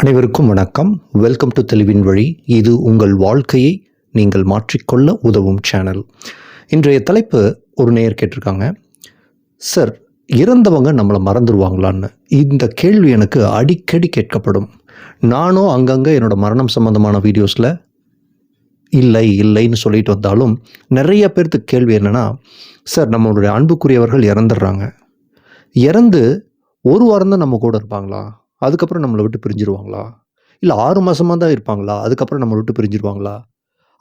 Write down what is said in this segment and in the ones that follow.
அனைவருக்கும் வணக்கம். Welcome to தெளிவின் வழி இது உங்கள் வாழ்க்கையை நீங்கள் மாற்றிக்கொள்ள உதவும் சேனல் இன்றைய தலைப்பு ஒரு நேயர் கேட்டிருக்காங்க. சார் இறந்தவங்க நம்மளை மறந்துடுவாங்களான்னு இந்த கேள்வி எனக்கு அடிக்கடி கேட்கப்படும். நானும் அங்கங்கே என்னோடய மரணம் சம்பந்தமான வீடியோஸில் இல்லை இல்லைன்னு சொல்லிட்டு வந்தாலும் நிறைய பேர்த்துக்கு கேள்வி என்னென்னா சார் நம்மளுடைய அன்புக்குரியவர்கள் இறந்துடுறாங்க. இறந்து ஒரு வாரம் தான் நம்ம கூட இருப்பாங்களா? அதுக்கப்புறம் நம்மளை விட்டு பிரிஞ்சிருவாங்களா? இல்லை ஆறு மாதமாக தான் இருப்பாங்களா? அதுக்கப்புறம் நம்மளை விட்டு பிரிஞ்சிருவாங்களா?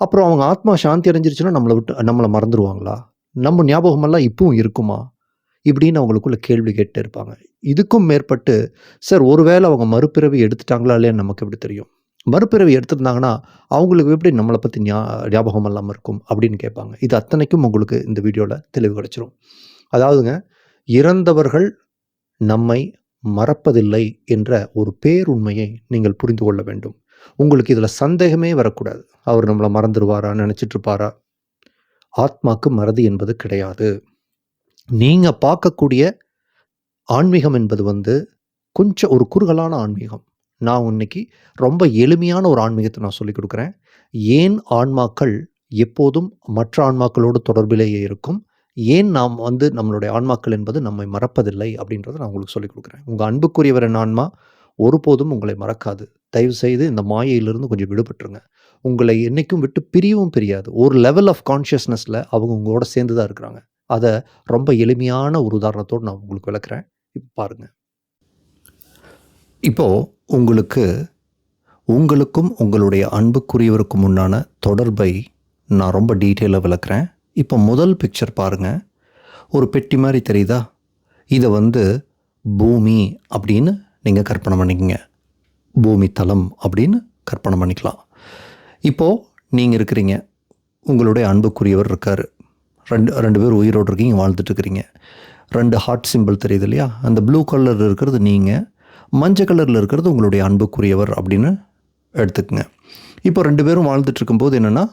அப்புறம் அவங்க ஆத்மா சாந்தி அடைஞ்சிருச்சுன்னா நம்மளை விட்டு நம்மளை மறந்துடுவாங்களா நம்ம ஞாபகமெல்லாம் இப்பவும் இருக்குமா? இப்படின்னு அவங்களுக்குள்ள கேள்வி கேட்டு இருப்பாங்க. இதுக்கும் மேற்பட்டு சார் ஒருவேளை அவங்க மறுபிறவி எடுத்துட்டாங்களா இல்லையான்னு நமக்கு எப்படி தெரியும்? மறுபிறவி எடுத்திருந்தாங்கன்னா அவங்களுக்கு எப்படி நம்மளை பற்றி ஞா ஞாபகம் இல்லாமல் இருக்கும்? அப்படின்னு கேட்பாங்க. இது அத்தனைக்கும் உங்களுக்கு இந்த வீடியோவில் தெளிவு கிடச்சிரும். அதாவதுங்க இறந்தவர்கள் நம்மை மறப்பதில்லை என்ற ஒரு பேருண்மையை நீங்கள் புரிந்து கொள்ள வேண்டும். உங்களுக்கு இதில் சந்தேகமே வரக்கூடாது. அவர் நம்மளை மறந்துடுவாரா நினச்சிட்ருப்பாரா? ஆத்மாக்கு மறதி என்பது கிடையாது. நீங்கள் பார்க்கக்கூடிய ஆன்மீகம் என்பது வந்து கொஞ்சம் ஒரு குறுகலான ஆன்மீகம். நான் இன்னைக்கு ரொம்ப எளிமையான ஒரு ஆன்மீகத்தை நான் சொல்லிக் கொடுக்குறேன். ஏன் ஆன்மாக்கள் எப்போதும் மற்ற ஆன்மாக்களோடு தொடர்பிலேயே இருக்கும்? ஏன் நாம் வந்து நம்மளுடைய ஆன்மாக்கள் என்பது நம்மை மறப்பதில்லை அப்படின்றத நான் உங்களுக்கு சொல்லிக் கொடுக்குறேன். உங்கள் அன்புக்குரியவரின் ஆன்மா ஒருபோதும் உங்களை மறக்காது. தயவு செய்து இந்த மாயையிலிருந்து கொஞ்சம் விடுபட்டுருங்க. உங்களை என்றைக்கும் விட்டு பிரியவும் பிரியாது. ஒரு லெவல் ஆஃப் கான்ஷியஸ்னஸில் அவங்க உங்களோட சேர்ந்து தான் இருக்கிறாங்க. அதை ரொம்ப எளிமையான ஒரு உதாரணத்தோடு நான் உங்களுக்கு விளக்குறேன். இப்போ பாருங்கள் இப்போது உங்களுக்கு உங்களுக்கும் உங்களுடைய அன்புக்குரியவருக்கும் உண்டான தொடர்பை நான் ரொம்ப டீட்டெயிலாக விளக்குறேன். இப்போ முதல் பிக்சர் பாருங்கள் ஒரு பெட்டி மாதிரி தெரியுதா? இதை வந்து பூமி அப்படின்னு நீங்கள் கற்பனை பண்ணிக்கங்க. பூமி தலம் அப்படின்னு கற்பனை பண்ணிக்கலாம். இப்போது நீங்கள் இருக்கிறீங்க. உங்களுடைய அன்புக்குரியவர் இருக்கார். ரெண்டு ரெண்டு பேர் உயிரோடு இருக்கீங்க வாழ்ந்துட்டுருக்கிறீங்க ரெண்டு ஹார்ட் சிம்பிள் தெரியுது இல்லையா? அந்த ப்ளூ கலரில் இருக்கிறது நீங்கள் மஞ்சள் கலரில் இருக்கிறது உங்களுடைய அன்புக்குரியவர் அப்படின்னு எடுத்துக்கங்க. இப்போ ரெண்டு பேரும் வாழ்ந்துட்டு இருக்கும்போது என்னென்னா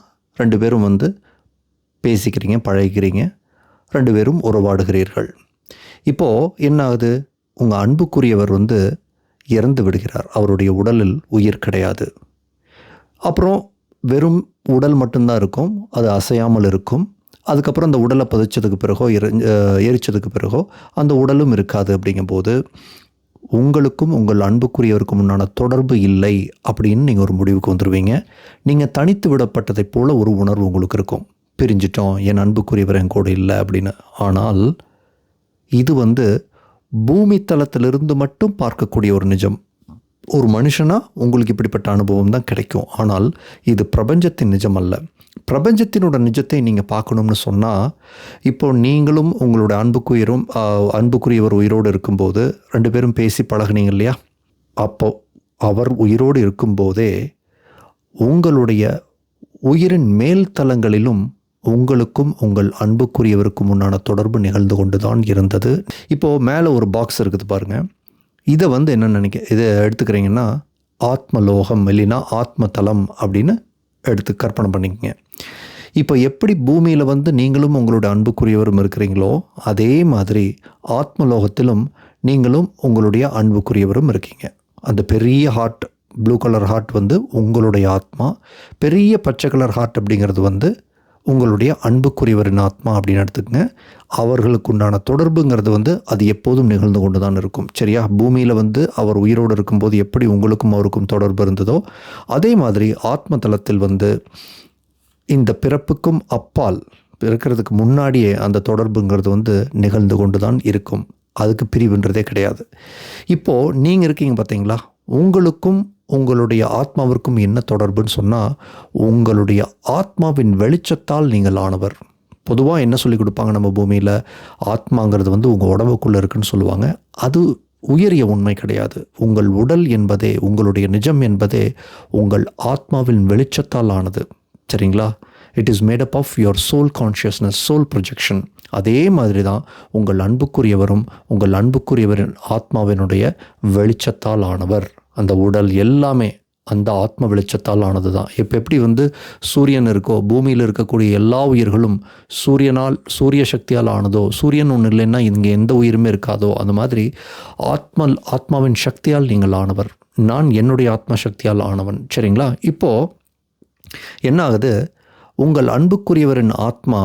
ரெண்டு பேரும் வந்து பேசிக்கிறீங்க பழகிக்கிறீங்க ரெண்டு பேரும் உறவாடுகிறீர்கள். இப்போது என்ன ஆகுது உங்கள் அன்புக்குரியவர் வந்து இறந்து விடுகிறார். அவருடைய உடலில் உயிர் கிடையாது. அப்புறம் வெறும் உடல் மட்டும்தான் இருக்கும். அது அசையாமல் இருக்கும். அதுக்கப்புறம் அந்த உடலை பதிச்சதுக்கு பிறகோ எரி எரிச்சதுக்கு பிறகோ அந்த உடலும் இருக்காது அப்படிங்கும்போது உங்களுக்கும் உங்கள் அன்புக்குரியவருக்கும் உண்டான தொடர்பு இல்லை அப்படின்னு நீங்கள் ஒரு முடிவுக்கு வந்துடுவீங்க நீங்கள் தனித்து விடப்பட்டதைப் போல் ஒரு உணர்வு உங்களுக்கு இருக்கும். பிரிஞ்சிட்டோம் என் அன்புக்குரியவர் என் கூட இல்லை அப்படின்னு. ஆனால் இது வந்து பூமி தளத்திலிருந்து மட்டும் பார்க்கக்கூடிய ஒரு நிஜம். ஒரு மனுஷனாக உங்களுக்கு இப்படிப்பட்ட அனுபவம் தான் கிடைக்கும். ஆனால் இது பிரபஞ்சத்தின் நிஜம் அல்ல. பிரபஞ்சத்தினோட நிஜத்தை நீங்கள் பார்க்கணும்னு சொன்னால் இப்போ நீங்களும் உங்களோட அன்புக்குயிரும் அன்புக்குரியவர் உயிரோடு இருக்கும்போது ரெண்டு பேரும் பேசி பழகினீங்க இல்லையா? அப்போ அவர் உயிரோடு இருக்கும்போதே உங்களுடைய உயிரின் மேல் தளங்களிலும் உங்களுக்கும் உங்கள் அன்புக்குரியவருக்கும் உண்டான தொடர்பு நிகழ்ந்து கொண்டு தான் இருந்தது. இப்போது மேலே ஒரு பாக்ஸ் இருக்குது பாருங்கள் இதை வந்து என்ன நினைக்க இதை எடுத்துக்கிறீங்கன்னா ஆத்மலோகம் இல்லைன்னா ஆத்ம தலம் அப்படின்னு எடுத்து கற்பனை பண்ணிக்கங்க. இப்போ எப்படி பூமியில் வந்து நீங்களும் உங்களோட அன்புக்குரியவரும் இருக்கிறீங்களோ அதே மாதிரி ஆத்மலோகத்திலும் நீங்களும் உங்களுடைய அன்புக்குரியவரும் இருக்கீங்க. அந்த பெரிய ஹார்ட் ப்ளூ கலர் ஹார்ட் வந்து உங்களுடைய ஆத்மா பெரிய பச்சை கலர் ஹார்ட் அப்படிங்கிறது வந்து உங்களுடைய அன்புக்குரியவரின் ஆத்மா அப்படின்னு எடுத்துக்கங்க. அவர்களுக்கு உண்டான தொடர்புங்கிறது வந்து அது எப்போதும் நிகழ்ந்து கொண்டு தான் இருக்கும். சரியா? பூமியில் வந்து அவர் உயிரோடு இருக்கும்போது எப்படி உங்களுக்கும் அவருக்கும் தொடர்பு இருந்ததோ அதே மாதிரி ஆத்ம தளத்தில் வந்து இந்த பிறப்புக்கும் அப்பால் பிறக்கிறதுக்கு முன்னாடியே அந்த தொடர்புங்கிறது வந்து நிகழ்ந்து கொண்டு தான் இருக்கும். அதுக்கு பிரிவுன்றதே கிடையாது. இப்போது நீங்கள் இருக்கீங்க பார்த்தீங்களா? உங்களுக்கும் உங்களுடைய ஆத்மாவிற்கும் என்ன தொடர்புன்னு சொன்னால் உங்களுடைய ஆத்மாவின் வெளிச்சத்தால் நீங்கள் ஆனவர். பொதுவாக என்ன சொல்லி கொடுப்பாங்க நம்ம பூமியில்? ஆத்மாங்கிறது வந்து உங்கள் உடம்புக்குள்ளே இருக்குன்னு சொல்லுவாங்க. அது உயரிய உண்மை கிடையாது. உங்கள் உடல் என்பதே உங்களுடைய நிஜம் என்பதே உங்கள் ஆத்மாவின் வெளிச்சத்தால் ஆனது. சரிங்களா? It is made up of your soul consciousness soul projection அதே மாதிரி தான் உங்கள் அன்புக்குரியவரும் உங்கள் அன்புக்குரியவரின் ஆத்மாவினுடைய வெளிச்சத்தால் ஆனவர். அந்த உடல் எல்லாமே அந்த ஆத்ம வெளிச்சத்தால் ஆனது தான் இப்போ எப்படி வந்து சூரியன் இருக்கோ பூமியில் இருக்கக்கூடிய எல்லா உயிர்களும் சூரியனால் சூரிய சக்தியால் ஆனதோ சூரியன் ஒன்று இல்லைன்னா இங்கே எந்த உயிருமே இருக்காதோ அந்த மாதிரி ஆத்ம ஆத்மாவின் சக்தியால் நீங்கள் ஆனவர். நான் என்னுடைய ஆத்ம சக்தியால் ஆனவன். சரிங்களா? இப்போது என்ன ஆகுது? உங்கள் அன்புக்குரியவரின் ஆத்மா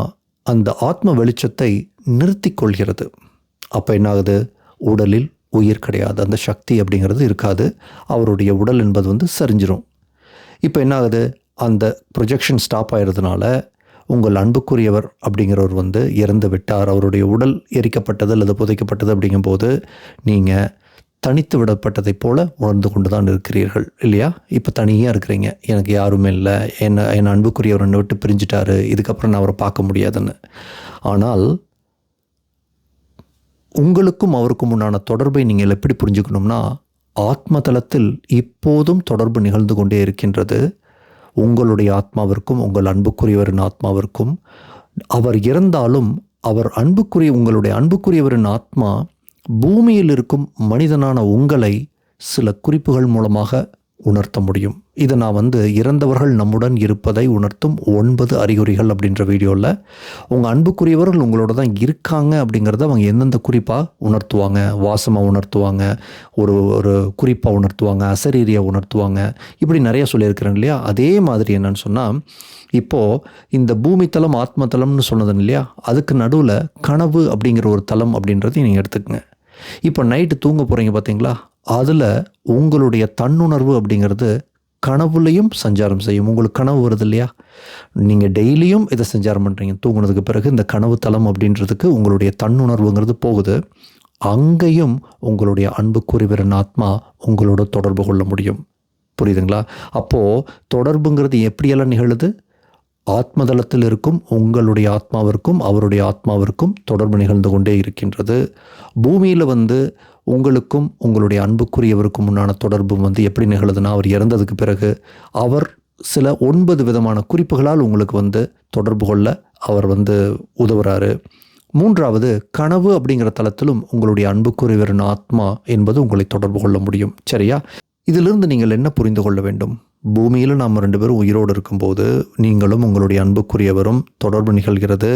அந்த ஆத்ம வெளிச்சத்தை நிறுத்திக் கொள்கிறது. அப்போ என்ன ஆகுது? உடலில் உயிர் கிடையாது அந்த சக்தி அப்படிங்கிறது இருக்காது. அவருடைய உடல் என்பது வந்து சரிஞ்சிரும். இப்போ என்ன ஆகுது? அந்த ப்ரொஜெக்ஷன் ஸ்டாப் ஆகிறதுனால உங்கள் அன்புக்குரியவர் அப்படிங்கிறவர் வந்து இறந்து விட்டார். அவருடைய உடல் எரிக்கப்பட்டது அல்லது புதைக்கப்பட்டது அப்படிங்கும்போது நீங்கள் தனித்து விடப்பட்டதை போல் உணர்ந்து கொண்டு தான் இருக்கிறீர்கள் இல்லையா? இப்போ தனியாக இருக்கிறீங்க. எனக்கு யாருமே இல்லை. என்ன என் அன்புக்குரியவர் என்னை விட்டு பிரிஞ்சிட்டாரு. இதுக்கப்புறம் நான் அவரை பார்க்க முடியாதுன்னு. ஆனால் உங்களுக்கும் அவருக்கும் உண்டான தொடர்பை நீங்கள் எப்படி புரிஞ்சுக்கணும்னா ஆத்ம தளத்தில் இப்போதும் தொடர்பு நிகழ்ந்து கொண்டே இருக்கின்றது. உங்களுடைய ஆத்மாவிற்கும் உங்கள் அன்புக்குரியவரின் ஆத்மாவிற்கும் அவர் இறந்தாலும் அவர் அன்புக்குரிய உங்களுடைய அன்புக்குரியவரின் ஆத்மா பூமியில் இருக்கும் மனிதனான உங்களை சில குறிப்புகள் மூலமாக உணர்த்த முடியும். இதை நான் வந்து இறந்தவர்கள் நம்முடன் இருப்பதை உணர்த்தும் ஒன்பது அறிகுறிகள் அப்படின்ற வீடியோவில் உங்கள் அன்புக்குரியவர்கள் உங்களோட தான் இருக்காங்க அப்படிங்கிறத அவங்க எந்தெந்த குறிப்பாக உணர்த்துவாங்க? வாசமாக உணர்த்துவாங்க? ஒரு ஒரு குறிப்பாக உணர்த்துவாங்க? அசரீரியாக உணர்த்துவாங்க? இப்படி நிறைய சொல்லியிருக்கிறேன் இல்லையா? அதே மாதிரி என்னன்னு சொன்னால் இப்போது இந்த பூமி தலம் ஆத்ம தலம்னு சொன்னது இல்லையா? அதுக்கு நடுவில் கனவு அப்படிங்கிற ஒரு தலம் அப்படின்றதையும் நீங்கள் எடுத்துக்கங்க. இப்போ நைட்டு தூங்க போகிறீங்க பார்த்தீங்களா அதில் உங்களுடைய தன்னுணர்வு அப்படிங்கிறது கனவுலையும் சஞ்சாரம் செய்யும். உங்களுக்கு கனவு வருது இல்லையா? நீங்கள் டெய்லியும் இதை சஞ்சாரம் பண்ணுறீங்க தூங்குனதுக்கு பிறகு இந்த கனவு தளம் அப்படின்றதுக்கு உங்களுடைய தன்னுணர்வுங்கிறது போகுது. அங்கேயும் உங்களுடைய அன்புக்குரியவரின் ஆத்மா உங்களோட தொடர்பு கொள்ள முடியும். புரியுதுங்களா? அப்போது தொடர்புங்கிறது எப்படியெல்லாம் நிகழுது? ஆத்மதளத்தில் இருக்கும் உங்களுடைய ஆத்மாவிற்கும் அவருடைய ஆத்மாவிற்கும் தொடர்பு நிகழ்ந்து கொண்டே இருக்கின்றது. பூமியில் வந்து உங்களுக்கும் உங்களுடைய அன்புக்குரியவருக்கும் உண்டான தொடர்பு வந்து எப்படி நிகழுதுன்னா அவர் இறந்ததுக்கு பிறகு அவர் சில ஒன்பது விதமான குறிப்புகளால் உங்களுக்கு வந்து தொடர்பு கொள்ள அவர் வந்து உதவுறாரு. மூன்றாவது கனவு அப்படிங்கிற தளத்திலும் உங்களுடைய அன்புக்குரியவரின் ஆத்மா என்பது உங்களை தொடர்பு கொள்ள முடியும். சரியா? இதிலிருந்து நீங்கள் என்ன புரிந்து கொள்ள வேண்டும்? பூமியில் நாம் ரெண்டு பேரும் உயிரோடு இருக்கும்போது நீங்களும் உங்களுடைய அன்புக்குரியவரும் தொடர்பு நிகழ்கிறது.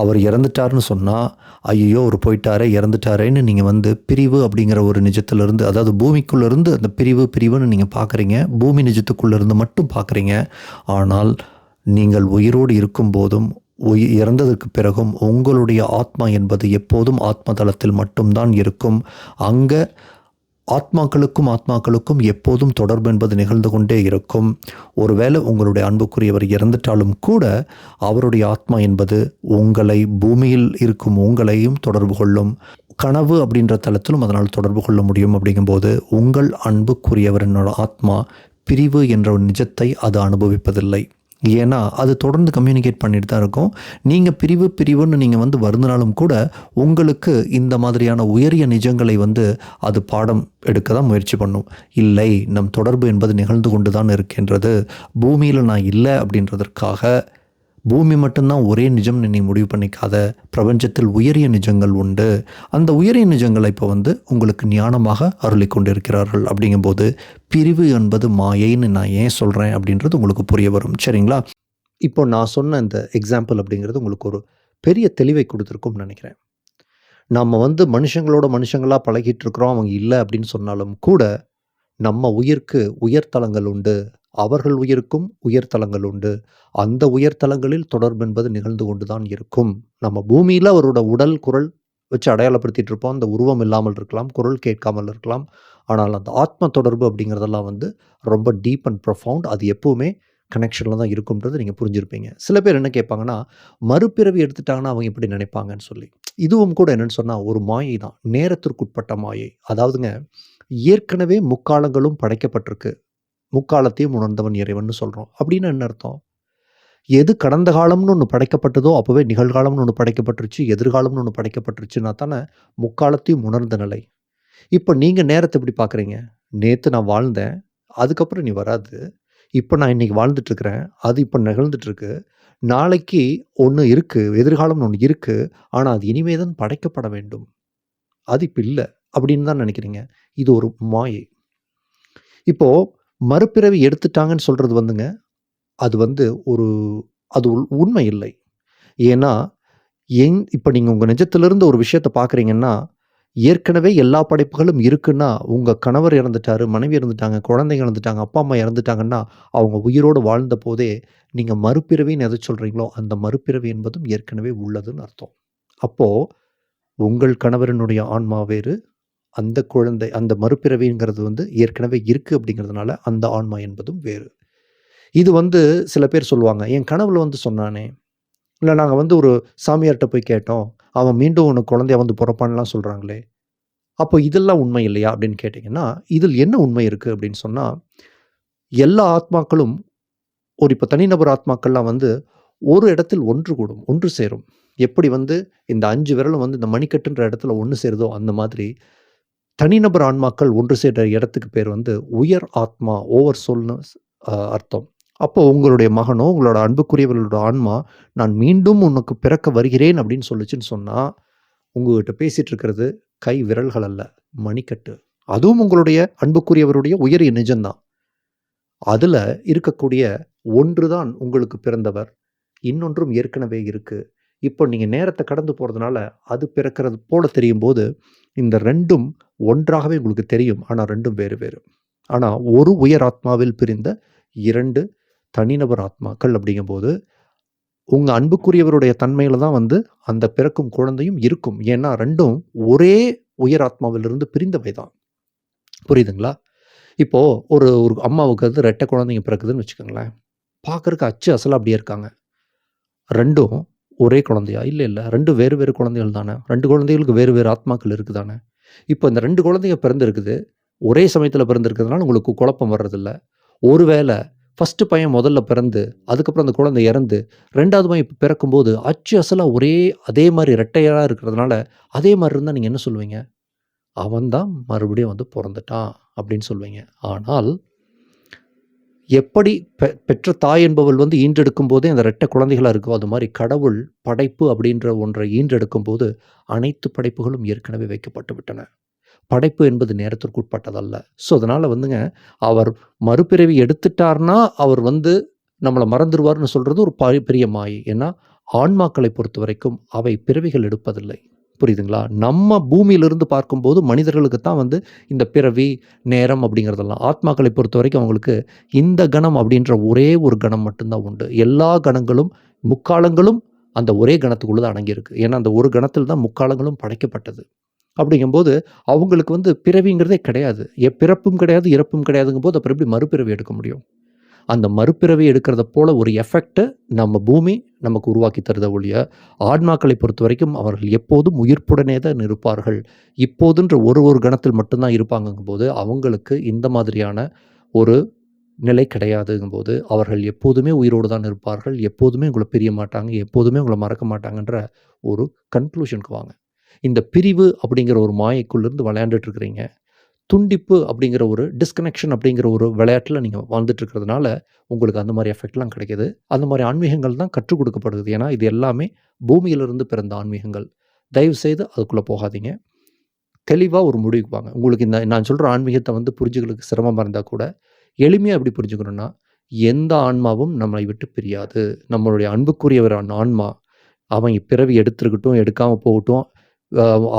அவர் இறந்துட்டாருன்னு சொன்னால் ஐயோ அவர் போயிட்டாரே இறந்துட்டாரேன்னு நீங்கள் வந்து பிரிவு அப்படிங்கிற ஒரு நிஜத்திலிருந்து அதாவது பூமிக்குள்ளேருந்து அந்த பிரிவு பிரிவுன்னு நீங்கள் பார்க்குறீங்க. பூமி நிஜத்துக்குள்ளேருந்து மட்டும் பார்க்குறீங்க. ஆனால் நீங்கள் உயிரோடு இருக்கும்போதும் உயி இறந்ததற்கு பிறகும் உங்களுடைய ஆத்மா என்பது எப்போதும் ஆத்ம தளத்தில் மட்டும்தான் இருக்கும். அங்கே ஆத்மாக்களுக்கும் ஆத்மாக்களுக்கும் எப்போதும் தொடர்பு என்பது நிகழ்ந்து கொண்டே இருக்கும். ஒருவேளை உங்களுடைய அன்புக்குரியவர் இறந்துட்டாலும் கூட அவருடைய ஆத்மா என்பது உங்களை பூமியில் இருக்கும் உங்களையும் தொடர்பு கொள்ளும். கனவு அப்படின்ற தளத்திலும் அதனால் தொடர்பு கொள்ள முடியும் அப்படிங்கும்போது உங்கள் அன்புக்குரியவரினோட ஆத்மா பிரிவு என்ற ஒரு நிஜத்தை அது அனுபவிப்பதில்லை. ஏன்னா அது தொடர்ந்து கம்யூனிகேட் பண்ணிட்டு தான் இருக்கும். நீங்கள் பிரிவு பிரிவுன்னு நீங்கள் வந்து வருந்தினாலும் கூட உங்களுக்கு இந்த மாதிரியான உயரிய நிஜங்களை வந்து அது பாடம் எடுக்க தான் முயற்சி பண்ணும். இல்லை நம் தொடர்பு என்பது நிகழ்ந்து கொண்டு தான் இருக்கின்றது. பூமியில் நான் இல்லை அப்படின்றதற்காக பூமி மட்டும்தான் ஒரே நிஜம்னு நீ முடிவு பண்ணிக்காத. பிரபஞ்சத்தில் உயரிய நிஜங்கள் உண்டு. அந்த உயரிய நிஜங்களை இப்போ வந்து உங்களுக்கு ஞானமாக அருளி கொண்டிருக்கிறார்கள். அப்படிங்கும்போது பிரிவு என்பது மாயைன்னு நான் ஏன் சொல்கிறேன் அப்படின்றது உங்களுக்கு புரிய வரும். சரிங்களா? இப்போ நான் சொன்ன இந்த எக்ஸாம்பிள் அப்படிங்கிறது உங்களுக்கு ஒரு பெரிய தெளிவை கொடுத்துருக்கும்னு நினைக்கிறேன். நம்ம வந்து மனுஷங்களோட மனுஷங்களாக பழகிட்டு இருக்கிறோம் அவங்க இல்லை அப்படின்னு சொன்னாலும் கூட நம்ம உயிருக்கு உயர்தலங்கள் உண்டு. அவர்கள் உயிருக்கும் உயர்தலங்கள் உண்டு. அந்த உயர்தலங்களில் தொடர்பு என்பது நிகழ்ந்து கொண்டு தான் இருக்கும். நம்ம பூமியில் அவரோட உடல் குரல் வச்சு அடையாளப்படுத்திட்டு இருப்போம். அந்த உருவம் இல்லாமல் இருக்கலாம் குரல் கேட்காமல் இருக்கலாம். ஆனால் அந்த ஆத்ம தொடர்பு அப்படிங்கிறதெல்லாம் வந்து ரொம்ப டீப் அண்ட் ப்ரொஃபவுண்ட் அது எப்போவுமே கனெக்ஷனில் தான் இருக்கும்ன்றது நீங்கள் புரிஞ்சிருப்பீங்க. சில பேர் என்ன கேட்பாங்கன்னா மறுபிறவி எடுத்துட்டாங்கன்னா அவங்க எப்படி நினைப்பாங்கன்னு சொல்லி. இதுவும் கூட என்னென்னு சொன்னால் ஒரு மாயை தான். நேரத்திற்குட்பட்ட மாயை. அதாவதுங்க ஏற்கனவே முக்காலங்களும் படைக்கப்பட்டிருக்கு. முக்காலத்தையும் உணர்ந்தவன் இறைவன் சொல்கிறோம் அப்படின்னு என்ன அர்த்தம்? எது கடந்த காலம்னு ஒன்று படைக்கப்பட்டதோ அப்போவே நிகழ்காலம்னு ஒன்று படைக்கப்பட்டுருச்சு எதிர்காலம்னு ஒன்று படைக்கப்பட்டுருச்சுன்னா தானே முக்காலத்தையும் உணர்ந்த நிலை. இப்போ நீங்கள் நேரத்தை எப்படி பார்க்குறீங்க நேற்று நான் வாழ்ந்தேன் அதுக்கப்புறம் நீ வராது. இப்போ நான் இன்னைக்கு வாழ்ந்துட்டுருக்குறேன் அது இப்போ நிகழ்ந்துட்டுருக்கு. நாளைக்கு ஒன்று இருக்குது எதிர்காலம்னு ஒன்று இருக்குது ஆனால் அது இனிமே தான் படைக்கப்பட வேண்டும். அது இப்போ இல்லை அப்படின்னு தான் நினைக்கிறீங்க. இது ஒரு மாயை. இப்போது மறுபிறவி எடுத்துட்டாங்கன்னு சொல்கிறது வந்துங்க அது வந்து ஒரு அது உள்- உண்மை இல்லை. ஏன்னா எங் இப்போ நீங்கள் உங்கள் நிஜத்திலிருந்து ஒரு விஷயத்தை பார்க்குறீங்கன்னா ஏற்கனவே எல்லா படைப்புகளும் இருக்குன்னா உங்கள் கணவர் இறந்துட்டாரு மனைவி இறந்துட்டாங்க குழந்தைங்க இறந்துட்டாங்க அப்பா அம்மா இறந்துட்டாங்கன்னா அவங்க உயிரோடு வாழ்ந்த போதே நீங்கள் மறுபிறவின்னு எதை சொல்கிறீங்களோ அந்த மறுபிறவி என்பதும் ஏற்கனவே உள்ளதுன்னு அர்த்தம். அப்போது உங்கள் கணவரினுடைய ஆன்மா வேறு அந்த குழந்தை அந்த மறுபிறவிங்கிறது வந்து ஏற்கனவே இருக்குது அப்படிங்கிறதுனால அந்த ஆன்மா என்பதும் வேறு. இது வந்து சில பேர் சொல்லுவாங்க என் கனவுல வந்து சொன்னானே. இல்லை நாங்கள் வந்து ஒரு சாமியார்கிட்ட போய் கேட்டோம். அவன் மீண்டும் உனக்கு குழந்தைய வந்து பிறப்பான்லாம் சொல்கிறாங்களே அப்போ இதெல்லாம் உண்மை இல்லையா அப்படின்னு கேட்டிங்கன்னா இதில் என்ன உண்மை இருக்குது அப்படின்னு சொன்னால் எல்லா ஆத்மாக்களும் ஒரு இப்போ தனிநபர் ஆத்மாக்கள்லாம் வந்து ஒரு இடத்தில் ஒன்று கூடும் ஒன்று சேரும். எப்படி வந்து இந்த அஞ்சு விரலும் வந்து இந்த மணிக்கட்டுன்ற இடத்துல ஒன்று சேருதோ அந்த மாதிரி தனிநபர் ஆன்மாக்கள் ஒன்று சேர்ற இடத்துக்கு பேர் வந்து உயர் ஆத்மா ஓவர் சொல்னு அர்த்தம். அப்போ உங்களுடைய மகனோ உங்களோட அன்புக்குரியவர்களோட ஆன்மா நான் மீண்டும் உனக்கு பிறக்க வருகிறேன் அப்படின்னு சொல்லுச்சுன்னு சொன்னால் உங்ககிட்ட பேசிட்டு இருக்கிறது கை விரல்கள் அல்ல மணிக்கட்டு. அதுவும் உங்களுடைய அன்புக்குரியவருடைய உயரிய நிஜம்தான். அதில் இருக்கக்கூடிய ஒன்று தான் உங்களுக்கு பிறந்தவர். இன்னொன்றும் ஏற்கனவே இருக்குது இப்போ நீங்கள் நேரத்தை கடந்து போகிறதுனால அது பிறக்கிறது போல தெரியும் போது இந்த ரெண்டும் ஒன்றாகவே உங்களுக்கு தெரியும். ஆனால் ரெண்டும் வேறு வேறு. ஆனால் ஒரு உயர் ஆத்மாவில் பிரிந்த இரண்டு தனிநபர் ஆத்மாக்கள் அப்படிங்கும்போது உங்கள் அன்புக்குரியவருடைய தன்மையில் தான் வந்து அந்த பிறக்கும் குழந்தையும் இருக்கும். ஏன்னா ரெண்டும் ஒரே உயர் ஆத்மாவிலிருந்து பிரிந்தவை தான். புரியுதுங்களா? இப்போது ஒரு ஒரு அம்மாவுக்கு வந்து ரெட்டை குழந்தைங்க பிறக்குதுன்னு வச்சுக்கோங்களேன். பார்க்குறக்கு அச்சு அசலாக அப்படியே இருக்காங்க. ரெண்டும் ஒரே குழந்தையா? இல்லை இல்லை. ரெண்டு வேறு வேறு குழந்தைகள் தானே? ரெண்டு குழந்தைகளுக்கு வேறு வேறு ஆத்மாக்கள் இருக்குது தானே இப்போ இந்த ரெண்டு குழந்தைங்க பிறந்திருக்குது ஒரே சமயத்தில் பிறந்திருக்கிறதுனால உங்களுக்கு குழப்பம் வர்றதில்ல. ஒருவேளை ஃபஸ்ட்டு பையன் முதல்ல பிறந்து அதுக்கப்புறம் அந்த குழந்தை இறந்து ரெண்டாவது பையன் இப்போ பிறக்கும்போது அச்சு அசலாக ஒரே அதே மாதிரி ரெட்டையராக இருக்கிறதுனால அதே மாதிரி இருந்தால் நீங்கள் என்ன சொல்லுவீங்க அவன் தான் மறுபடியும் வந்து பிறந்துட்டான் அப்படின்னு சொல்லுவீங்க ஆனால் எப்படி பெ பெற்ற தாய் என்பவள் வந்து ஈன்றெடுக்கும் போதே அந்த ரெட்டை குழந்தைகளாக இருக்கோ அது மாதிரி கடவுள் படைப்பு அப்படின்ற ஒன்றை ஈன்றெடுக்கும் போது அனைத்து படைப்புகளும் ஏற்கனவே வைக்கப்பட்டு விட்டன. படைப்பு என்பது நேரத்திற்கு உட்பட்டதல்ல. ஸோ அதனால் வந்துங்க அவர் மறுபிறவி எடுத்துட்டார்னா அவர் வந்து நம்மளை மறந்துடுவார்னு சொல்கிறது ஒரு பெரிய மாயை. ஏன்னா ஆன்மாக்களை பொறுத்த வரைக்கும் அவை பிறவிகள் எடுப்பதில்லை. புரியுதுங்களா? நம்ம பூமியிலிருந்து பார்க்கும்போது மனிதர்களுக்கு தான் வந்து இந்த பிறவி நேரம் அப்படிங்கிறதெல்லாம் ஆத்மாக்களை பொறுத்த வரைக்கும் அவங்களுக்கு இந்த கணம் அப்படின்ற ஒரே ஒரு கணம் மட்டும்தான் உண்டு. எல்லா கணங்களும் முக்காலங்களும் அந்த ஒரே கணத்துக்குள்ளே தான் அடங்கியிருக்கு. ஏன்னா அந்த ஒரு கணத்தில் தான் முக்காலங்களும் படைக்கப்பட்டது. அப்படிங்கும்போது அவங்களுக்கு வந்து பிறவிங்கிறதே கிடையாது. எ பிறப்பும் கிடையாது இறப்பும் கிடையாதுங்கும் போது அப்புறம் எப்படி மறுபிறவி எடுக்க முடியும்? அந்த மறுபிறவி எடுக்கிறத போல ஒரு எஃபெக்டை நம்ம பூமி நமக்கு உருவாக்கி தருத ஒழிய ஆன்மாக்களை பொறுத்த வரைக்கும் அவர்கள் எப்போதும் உயிர்ப்புடனே தான் இருப்பார்கள் இப்போதுன்ற ஒரு ஒரு கணத்தில் மட்டும்தான் இருப்பாங்கங்கும்போது அவங்களுக்கு இந்த மாதிரியான ஒரு நிலை கிடையாதுங்கும்போது அவர்கள் எப்போதுமே உயிரோடு தான் இருப்பார்கள் எப்போதுமே உங்களை பிரிய மாட்டாங்க எப்போதுமே உங்களை மறக்க மாட்டாங்கன்ற ஒரு கன்க்ளூஷனுக்கு வாங்க. இந்த பிரிவு அப்படிங்கிற ஒரு மாயைக்குள்ளேருந்து விளையாண்டுட்டு இருக்கிறீங்க. துண்டிப்பு அப்படிங்கிற ஒரு டிஸ்கனெக்ஷன் அப்படிங்கிற ஒரு விளையாட்டில் நீங்கள் வாழ்ந்துட்டு இருக்கிறதுனால உங்களுக்கு அந்த மாதிரி எஃபெக்ட்லாம் கிடைக்கிது. அந்த மாதிரி ஆன்மீகங்கள் தான் கற்றுக் கொடுக்கப்படுது. ஏன்னா இது எல்லாமே பூமியிலிருந்து பிறந்த ஆன்மீகங்கள். தயவு செய்து அதுக்குள்ளே போகாதீங்க. தெளிவாக ஒரு முடிவுக்கு வாங்க. உங்களுக்கு இந்த நான் சொல்கிற ஆன்மீகத்தை வந்து புரிஞ்சுக்கிறதுக்கு சிரமமாக இருந்தால் கூட எளிமையாக எப்படி புரிஞ்சுக்கணும்னா எந்த ஆன்மாவும் நம்மளை விட்டு பிரியாது. நம்மளுடைய அன்புக்குரியவரான ஆன்மா அவன் பிறவி எடுத்துருக்கட்டும் எடுக்காமல் போகட்டும்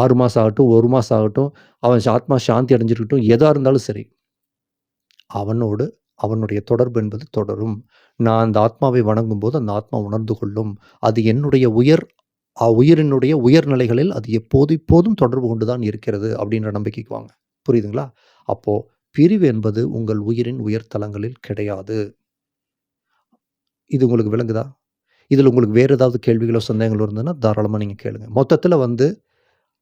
ஆறு மாதம் ஆகட்டும் ஒரு மாதம் ஆகட்டும் அவன் ஆத்மா சாந்தி அடைஞ்சிருக்கட்டும் எதாக இருந்தாலும் சரி. அவனோடு அவனுடைய தொடர்பு என்பது தொடரும். நான் அந்த ஆத்மாவை வணங்கும் போது அந்த ஆத்மா உணர்ந்து கொள்ளும். அது என்னுடைய உயர் உயிரினுடைய உயர்நிலைகளில் அது எப்போது இப்போதும் தொடர்பு கொண்டு தான் இருக்கிறது அப்படின்ற நம்பிக்கைக்கு வாங்க. புரியுதுங்களா? அப்போது பிரிவு என்பது உங்கள் உயிரின் உயர்தலங்களில் கிடையாது. இது உங்களுக்கு விளங்குதா? இதில் உங்களுக்கு வேறு ஏதாவது கேள்விகளோ சந்தேகங்களோ இருந்ததுன்னா தாராளமாக நீங்கள் கேளுங்க. மொத்தத்தில் வந்து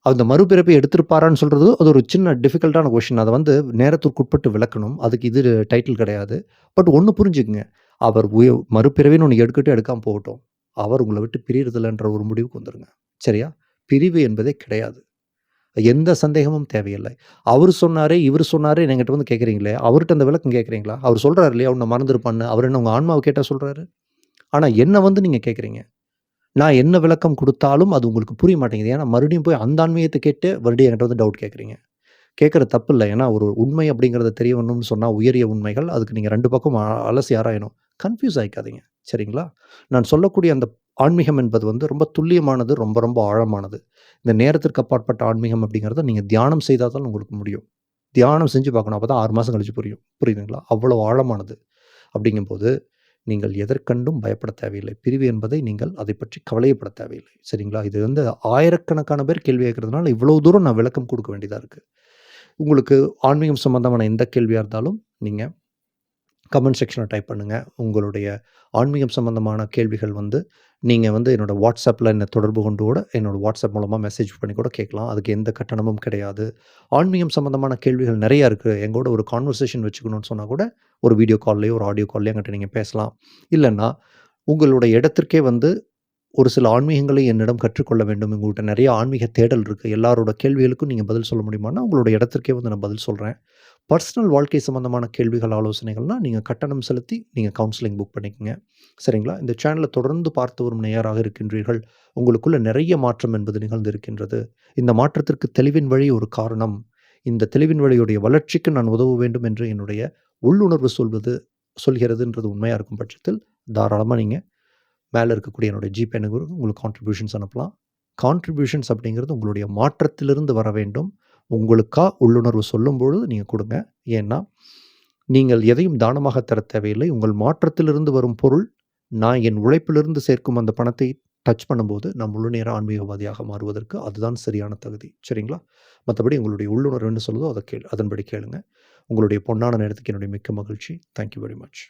அந்த மறுபிறப்பை எடுத்திருப்பாரான்னு சொல்கிறது அது ஒரு சின்ன டிஃபிகல்ட்டான கொஷின் அதை வந்து நேரத்திற்குட்பட்டு விளக்கணும். அதுக்கு இது டைட்டில் கிடையாது. பட் ஒன்று புரிஞ்சுக்குங்க. அவர் உய மறுபிறவின்னு ஒன்று எடுக்கட்டும் எடுக்காமல் போகட்டும். அவர் உங்களை விட்டு பிரியறதில்லைன்ற ஒரு முடிவுக்கு வந்துடுங்க சரியா? பிரிவு என்பதே கிடையாது. எந்த சந்தேகமும் தேவையில்லை. அவர் சொன்னாரே இவர் சொன்னாரே என்கிட்ட வந்து கேட்குறீங்களே அவர்கிட்ட அந்த விளக்கம் கேட்குறீங்களா அவர் சொல்கிறாரு இல்லையா? உன்னை மறந்துருப்பான்னு. அவர் என்ன உங்கள் ஆன்மாவை கேட்டால் சொல்கிறாரு ஆனால் என்னை வந்து நீங்கள் கேட்குறீங்க நான் என்ன விளக்கம் கொடுத்தாலும் அது உங்களுக்கு புரிய மாட்டேங்குது. ஏன்னா மறுபடியும் போய் அந்த ஆன்மீகத்தை கேட்டு மறுபடியும் என்கிட்ட வந்து டவுட் கேட்குறீங்க. கேட்குற தப்பு இல்லை. ஏன்னா ஒரு உண்மை அப்படிங்கிறத தெரிய வரணும்னு சொன்னால் உயரிய உண்மைகள். அதுக்கு நீங்கள் ரெண்டு பக்கம் அலசி ஆராயணும். கன்ஃபியூஸ் ஆகிக்காதீங்க சரிங்களா? நான் சொல்லக்கூடிய அந்த ஆன்மீகம் என்பது வந்து ரொம்ப துல்லியமானது ரொம்ப ரொம்ப ஆழமானது. இந்த நேரத்திற்கு அப்பாற்பட்ட ஆன்மீகம் அப்படிங்கிறத நீங்கள் தியானம் செய்தால் தான் உங்களுக்கு முடியும். தியானம் செஞ்சு பார்க்கணும். அப்போ தான் ஆறு மாதம் கழிச்சு புரியும். புரியுதுங்களா? அவ்வளோ ஆழமானது. அப்படிங்கும்போது நீங்கள் எதற்கண்டும் பயப்பட தேவையில்லை. பிரிவு என்பதை நீங்கள் அதை பற்றி கவலையப்பட தேவையில்லை. சரிங்களா? இது வந்து ஆயிரக்கணக்கான பேர் கேள்வி கேட்கறதுனால இவ்வளோ தூரம் நான் விளக்கம் கொடுக்க வேண்டியதாக இருக்குது உங்களுக்கு ஆன்மீகம் சம்பந்தமான எந்த கேள்வியாக இருந்தாலும் நீங்கள் கமெண்ட் செக்ஷனில் டைப் பண்ணுங்கள் உங்களுடைய ஆன்மீகம் சம்பந்தமான கேள்விகள் வந்து நீங்கள் வந்து என்னோடய வாட்ஸ்அப்பில் என்னை தொடர்பு கொண்டு கூட என்னோடய வாட்ஸ்அப் மூலமாக மெசேஜ் பண்ணி கூட கேட்கலாம். அதுக்கு எந்த கட்டணமும் கிடையாது. ஆன்மீகம் சம்மந்தமான கேள்விகள் நிறையா இருக்குது எங்கூட ஒரு கான்வர்சேஷன் வச்சுக்கணும்னு சொன்னால் கூட ஒரு வீடியோ கால்லையோ ஒரு ஆடியோ கால்லையோ என்கிட்ட நீங்கள் பேசலாம். இல்லைன்னா உங்களுடைய இடத்திற்கே வந்து ஒரு சில ஆன்மீகங்களை என்னிடம் கற்றுக்கொள்ள வேண்டும். உங்கள்கிட்ட நிறைய ஆன்மீக தேடல் இருக்குது எல்லாரோட கேள்விகளுக்கும் நீங்கள் பதில் சொல்ல முடியுமான்னா உங்களோட இடத்திற்கே வந்து நான் பதில் சொல்கிறேன் பர்சனல் வாழ்க்கை சம்மந்தமான கேள்விகள் ஆலோசனைகள்னால் நீங்கள் கட்டணம் செலுத்தி நீங்கள் கவுன்சிலிங் புக் பண்ணிக்கோங்க. சரிங்களா? இந்த சேனலை தொடர்ந்து பார்த்து வரும் நேயராக இருக்கின்றீர்கள். உங்களுக்குள்ள நிறைய மாற்றம் என்பது நிகழ்ந்து இருக்கின்றது. இந்த மாற்றத்திற்கு தெளிவின் வழி ஒரு காரணம். இந்த தெளிவின் வழியுடைய வளர்ச்சிக்கு நான் உதவ வேண்டும் என்று என்னுடைய உள்ளுணர்வு சொல்வது சொல்கிறதுன்றது உண்மையாக இருக்கும் பட்சத்தில் தாராளமாக நீங்கள் மேலே இருக்கக்கூடிய என்னுடைய ஜிபே எனக்கு உங்களுக்கு கான்ட்ரிபியூஷன்ஸ் அனுப்பலாம். கான்ட்ரிபியூஷன்ஸ் அப்படிங்கிறது உங்களுடைய மாற்றத்திலிருந்து வர வேண்டும். உங்களுக்காக உள்ளுணர்வு சொல்லும்பொழுது நீங்கள் கொடுங்க. ஏன்னா நீங்கள் எதையும் தானமாக தர தேவையில்லை. உங்கள் மாற்றத்திலிருந்து வரும் பொருள் நான் என் உழைப்பிலிருந்து சேர்க்கும் அந்த பணத்தை டச் பண்ணும்போது நான் முழு நேர ஆன்மீகவாதியாக மாறுவதற்கு அதுதான் சரியான தகுதி. சரிங்களா? மற்றபடி உங்களுடைய உள்ளுணர்வு என்ன சொல்லுதோ அதை கேள் அதன்படி கேளுங்க. உங்களுடைய பொன்னான நேரத்துக்கு என்னுடைய மிக்க மகிழ்ச்சி. Thank you very much